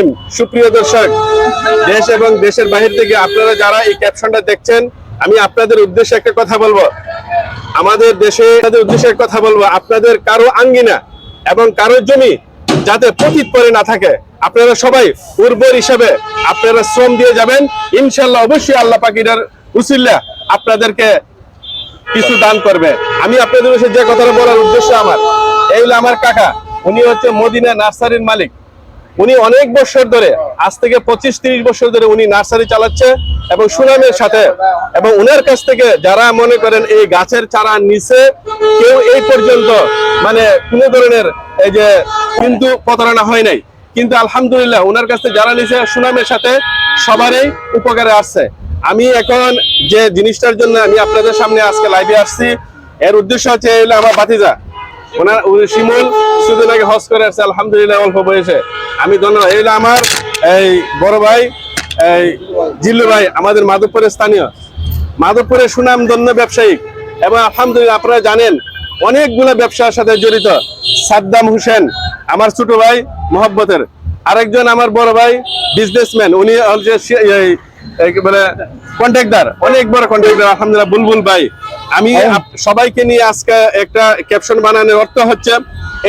রহিম সুপ্রিয় দর্শক, দেশ এবং দেশের বাহির থেকে আপনারা যারা এই ক্যাপশনটা দেখছেন, আমি আপনাদের উদ্দেশ্যে একটা কথা বলব। আমাদের দেশে আপনাদের উদ্দেশ্যে কথা বলব। আপনাদের কারও আঙ্গিনা এবং কারও জমি যাতে পতিত পরে না থাকে, আপনারা সবাই উর্বর হিসাবে আপনারা শ্রম দিয়ে যাবেন। ইনশাল্লাহ অবশ্যই আল্লাহ পাকিটার উসিল্লা আপনাদেরকে কিছু দান করবে। আমি আপনাদের যে কথাটা বলার উদ্দেশ্য আমার, এই হলো আমার কাকা। উনি হচ্ছে মদিনা নার্সারির মালিক। উনি অনেক বছর ধরে, আজ থেকে পঁচিশ তিরিশ বছর ধরে উনি নার্সারি চালাচ্ছে এবং সুনামের সাথে। এবং উনার কাছ থেকে যারা মনে করেন এই গাছের চারা নিচে কেউ এই পর্যন্ত মানে কোনো ধরনের এই যে কিন্তু প্রতারণা হয় নাই। কিন্তু আলহামদুলিল্লাহ উনার কাছ যারা নিচে সুনামের সাথে সবারই উপকারে আসছে। আমি এখন যে জিনিসটার জন্য আমি আপনাদের সামনে আজকে লাইভে আসছি, এর উদ্দেশ্য হচ্ছে আমার বাতিজা ওনার শিমুল শুধু নাকি হজ করে আসছে, আলহামদুলিল্লাহ অল্প বয়সে। আমি ধন্যবাদ এই আমার এই বড় ভাই, এই জিল্লু ভাই, আমাদের মাধবপুরের স্থানীয়। মাধবপুরের সুনাম ধন্য ব্যবসায়িক এবং আলহামদুলিল্লাহ আপনারা জানেন, অনেকগুলো ব্যবসার সাথে জড়িত। সাদ্দাম হোসেন, আমার ছোট ভাই, মোহব্বতের। আরেকজন আমার বড় ভাই বিজনেসম্যান উনি কন্ট্রাক্টর অনেক বড় কন্ট্রাক্টর আলহামদুলিল্লাহ, বুলবুল ভাই। আমি সবাইকে নিয়ে আজকে একটা ক্যাপশন বানানোর অর্থ হচ্ছে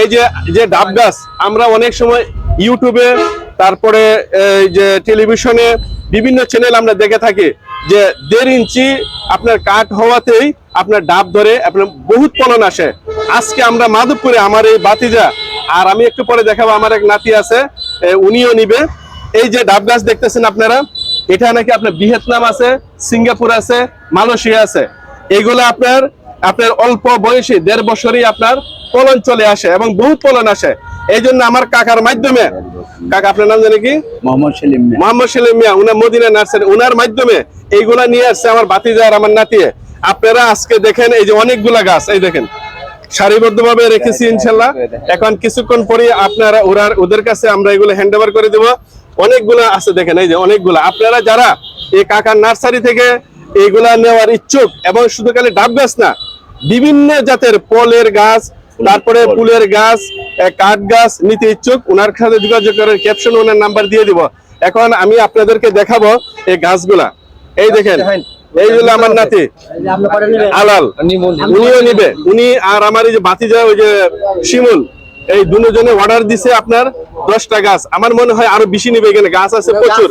এই যে যে ডাব গাছ আমরা অনেক সময় ইউটিউবে তারপরে এই যে টেলিভিশনে বিভিন্ন চ্যানেল আমরা দেখে থাকি যে দেড় ইঞ্চি আপনার কাঠ হওয়াতেই আপনার ডাব ধরে আপনার বহুত ফলন আসে। আজকে আমরা মাধবপুরে আমার এই বাতিজা আর আমি একটু পরে দেখাবো আমার এক নাতি আছে উনিও নিবে। এই যে ডাব গাছ দেখতেছেন আপনারা এটা নাকি আপনার ভিয়েতনাম আছে সিঙ্গাপুর আছে মালয়েশিয়া আছে। এইগুলো আপনার আপনার অল্প বয়সী দেড় বছরই আপনার ফলন চলে আসে এবং বহুত ফলন আসে। এই জন্য আমার কাকার মাধ্যমে কাকা আপনার নাম জানে কি? মোহাম্মদ সেলিম মিয়া। মোহাম্মদ সেলিম মিয়া উনার মদিনা নার্সারি উনার মাধ্যমে এইগুলা নিয়ে আসছে আমার বাতিজা আর আমার নাতিয়ে। আপনারা আজকে দেখেন এই যে অনেকগুলা গাছ এই দেখেন। সারিবদ্ধভাবে রেখেছি ইনশাল্লাহ। এখন কিছুক্ষণ পরে আপনারা ওরার ওদের কাছে আমরা এগুলো হ্যান্ড ওভার করে দেবো। অনেকগুলা আছে দেখেন এই যে অনেকগুলা। আপনারা যারা এই কাকার নার্সারি থেকে এইগুলা নেওয়ার ইচ্ছুক এবং শুধু খালি ডাব গাছ না বিভিন্ন জাতের ফলের গাছ তারপরে ফুলের গাছ কাঠ গাছ নিতে ইচ্ছুক। ওনার সাথে যোগাযোগ করার ক্যাপশন ওনার নাম্বার দিয়ে দিব। এখন আমি আপনাদেরকে দেখাবো এই গাছগুলা। এই দেখেন এই হলো আমার নাতি। আলাল। উনিও নিবে। উনি আর আমার এই যে বাতিজা ওই যে শিমুল এই দুজনে অর্ডার দিছে আপনার দশটা গাছ। আমার মনে হয় আরও বেশি নিবে এখানে। গাছ আছে প্রচুর।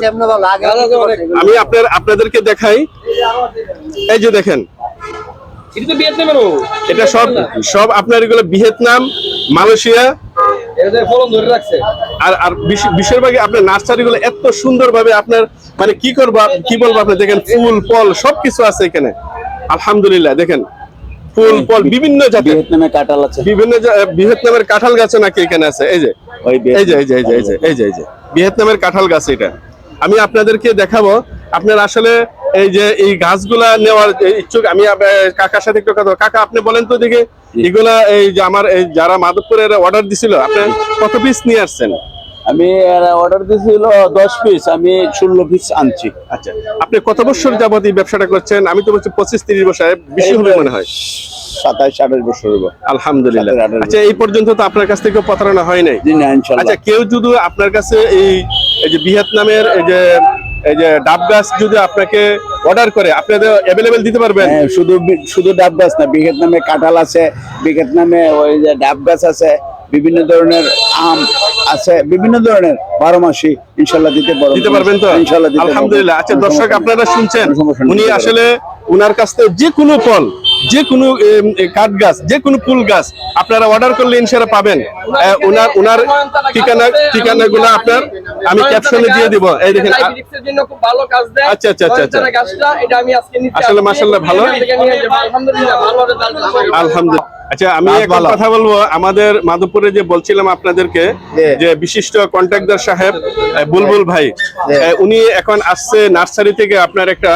আমি আপনার আপনাদেরকে দেখাই। এই যে দেখেন এটা তো ভিয়েতনামের ও। এটা সব সব আপনার এগুলো ভিয়েতনাম মালয়েশিয়া। আর আর বেশি- বেশিরভাগই আপনার নার্সারি গুলো এত সুন্দর ভাবে আপনার মানে কি করব কি বলব আপনি? দেখেন ফুল ফল সবকিছু আছে এখানে। আলহামদুলিল্লাহ দেখেন। ফুল ফল বিভিন্ন জাতের। ভিয়েতনামে কাঁঠাল আছে। বিভিন্ন ভিয়েতনামের কাঁঠাল গাছ নাকি এখানে আছে? এই যে এই যে এই যে এই যে এই যে এই যে এই যে। ভিয়েতনামের কাঁঠাল গাছ এটা। আমি আপনাদেরকে দেখাবো। আপনার আসলে এই যে এই গাছগুলা নেওয়ার ইচ্ছুক আমি কাকার সাথে একটু কথা কাকা আপনি বলেন তো দেখি এগুলা এই যে আমার এই যারা মাধবপুরের অর্ডার দিছিল আপনি কত পিস নিয়ে আসছেন? আমি অর্ডার দিয়েছিল দশ পিস আমি ষোলো পিস আনছি। আচ্ছা আপনি কত বছর যাবত এই ব্যবসাটা করছেন? আমি তো বলছি পঁচিশ তিরিশ বছর বেশি হবে মনে হয়। সাতাশ আঠাশ বছর আলহামদুলিল্লাহ। আচ্ছা এই পর্যন্ত তো আপনার কাছ থেকে প্রতারণা হয় নাই। আচ্ছা কেউ যদি আপনার কাছে এই এই যে ভিয়েতনামের এই যে এই যে ডাব গাছ যদি আপনাকে অর্ডার করে আপনাদের অ্যাভেলেবেল দিতে পারবেন। হ্যাঁ, শুধু শুধু ডাব গাছ না ভিয়েতনামে কাঁঠাল আছে ভিয়েতনামে ওই যে ডাব গাছ আছে বিভিন্ন ধরনের আম আছে বিভিন্ন ধরনের বারো মাসি ইনশাল্লাহ দিতে পারব। দিতে পারবেন তো? ইনশাল্লাহ আলহামদুলিল্লাহ। আচ্ছা দর্শক আপনারা শুনছেন উনি আসলে উনার কাছ থেকে যে কোনো ফল যে কোনো কাঠ গাছ যে কোনো ফুল গাছ আপনারা অর্ডার করলে ইনশাল্লাহ পাবেন আহ, উনার উনার ঠিকানা ঠিকানাগুলো আপনার আমি ক্যাপশনে দিয়ে দিব এই দেখেন আ- ডায়াবেটিক্সের জন্য খুব ভালো কাজ দেয় আচ্ছা, আচ্ছা, আচ্ছা, আচ্ছা। গাছটা এটা আমি আজকে নিতে আসলে। মাশাআল্লাহ ভালো। আলহামদুলিল্লাহ আচ্ছা আমি এখন কথা বলব আমাদের মাধবপুরে যে বলছিলাম আপনাদেরকে যে বিশিষ্ট কন্ট্রাক্টর সাহেব বুলবুল ভাই উনি এখন আসছে নার্সারি থেকে আপনার একটা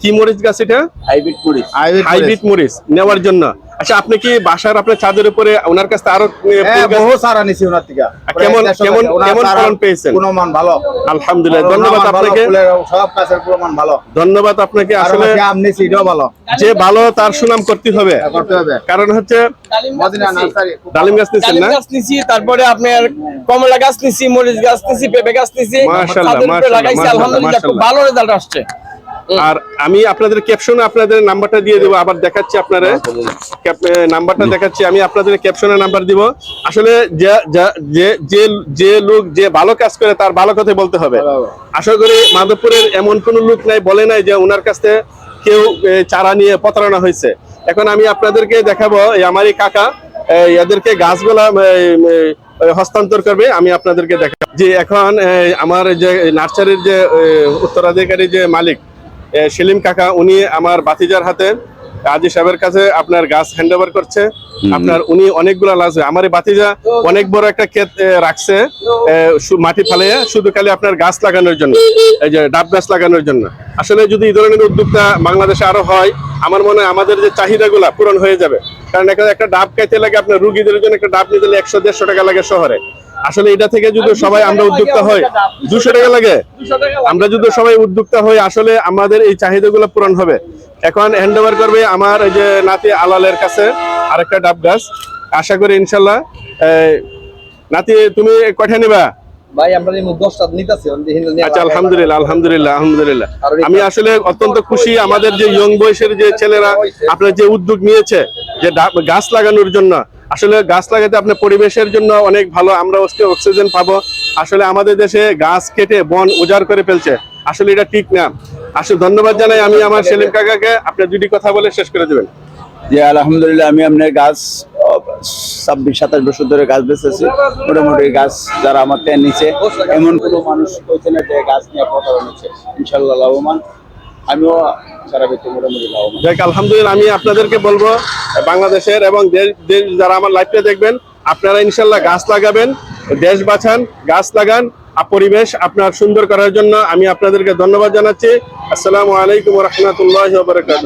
কি মরিচ গাছ এটা? হাইব্রিড মরিচ। হাইব্রিড মরিচ। নেওয়ার জন্য। আচ্ছা আপনি কি বাসার আপনার ছাদের উপরে ওনার কাছে আরও হ্যাঁ বহু সারা নিছি ওনার থেকে। কেমন- কেমন- কেমন ফলন পেয়েছেন? গুণমান ভালো। আলহামদুলিল্লাহ ধন্যবাদ আপনাকে। সব গাছের গুণমান ভালো। ধন্যবাদ আপনাকে আসলে হচ্ছে আম নিছি এটাও ভালো। যে ভালো তার সুনাম করতে হবে। করতে হবে। কারণ হচ্ছে ডালিম গাছ মদিনা নিছি। ডালিম গাছ না? গাছ নিছি তারপরে আপনার কমলা গাছ নিছি মরিচ গাছ নিছি পেঁপে গাছ নিছি। মাশাআল্লাহ, মাশাআল্লাহ, লাগাইছি আলহামদুলিল্লাহ খুব ভালো রেজাল্ট আসছে। আর আমি আপনাদের ক্যাপশনে আপনাদের নাম্বারটা দিয়ে দেবো আবার দেখাচ্ছি আপনারা। নাম্বারটা দেখাচ্ছি আমি আপনাদের ক্যাপশনে নাম্বার দিব। আসলে যে- যে যে লোক যে ভালো কাজ করে তার ভালো কথা বলতে হবে। আশা করি মাধবপুরের এমন কোন লোক নাই বলে নাই যে ওনার কাছ কেউ চারা নিয়ে প্রতারণা হয়েছে। এখন আমি আপনাদেরকে দেখাবো এই আমারই কাকা এদেরকে গাছগুলা হস্তান্তর করবে আমি আপনাদেরকে দেখাবো যে এখন আমার যে নার্সারির যে উত্তরাধিকারী যে মালিক সেলিম কাকা উনি আমার বাতিজার হাতে আজি সাহেবের কাছে আপনার গাছ হ্যান্ড ওভার করছে আপনার উনি অনেকগুলা লাগছে আমার বাতিজা অনেক বড় একটা ক্ষেত রাখছে মাটি ফালিয়ে শুধু খালি আপনার গাছ লাগানোর জন্য এই যে ডাব গাছ লাগানোর জন্য। আসলে যদি এই ধরনের উদ্যোক্তা বাংলাদেশে আরও হয় আমার মনে হয় আমাদের যে চাহিদাগুলা পূরণ হয়ে যাবে। কারণ এখানে একটা ডাব খাইতে লাগে আপনার রুগীদের জন্য একটা ডাব নিতে একশো দেড়শো টাকা লাগে শহরে। আসলে এটা থেকে যদি সবাই আমরা উদ্যোক্তা হই দুশো টাকা লাগে? আমরা যদি সবাই উদ্যোক্তা হই আসলে আমাদের এই চাহিদাগুলো পূরণ হবে। এখন হ্যান্ড ওভার করবে আমার এই যে নাতি আলালের কাছে আরেকটা ডাব গাছ। আশা করি ইনশাল্লাহ নাতি তুমি কয়টা নিবা? ভাই আমরা এই দশটা নিতেছি আচ্ছা আলহামদুলিল্লাহ আলহামদুলিল্লাহ আলহামদুলিল্লাহ। আমি আসলে অত্যন্ত খুশি আমাদের যে ইয়ং বয়সের যে ছেলেরা আপনার যে উদ্যোগ নিয়েছে যে গাছ লাগানোর জন্য। আসলে গাছ লাগাতে আপনার পরিবেশের জন্য অনেক ভালো আমরা অক্সিজেন পাবো। আসলে আমাদের দেশে গাছ কেটে বন উজাড় করে ফেলছে। আসলে এটা ঠিক না। আসলে ধন্যবাদ জানাই আমি আমার সেলিম কাকাকে। আপনি দুটি কথা বলে শেষ করে দেবেন। যে আলহামদুলিল্লাহ আমি আপনার গাছ ছাব্বিশ, সাতাশ বছর ধরে গাছ বেঁচেছি। মোটামুটি গাছ যারা আমার টেন নিচে এমন কোনো মানুষ হয়েছে না যে গাছ নিয়ে প্রতারণ হচ্ছে। ইনশাল্লাহ লাভবান। আমিও সারা ব্যক্তি মোটামুটি লাভবান। যাক, আলহামদুলিল্লাহ, আমি আপনাদেরকে বলব, বাংলাদেশের এবং দেশ যারা আমার লাইফটা দেখবেন, আপনারা ইনশাল্লাহ গাছ লাগাবেন, দেশ বাঁচান, গাছ লাগান পরিবেশ আপনার সুন্দর করার জন্য আমি আপনাদেরকে ধন্যবাদ জানাচ্ছি। আসসালামু আলাইকুম রহমতুল্লাহ বারকাত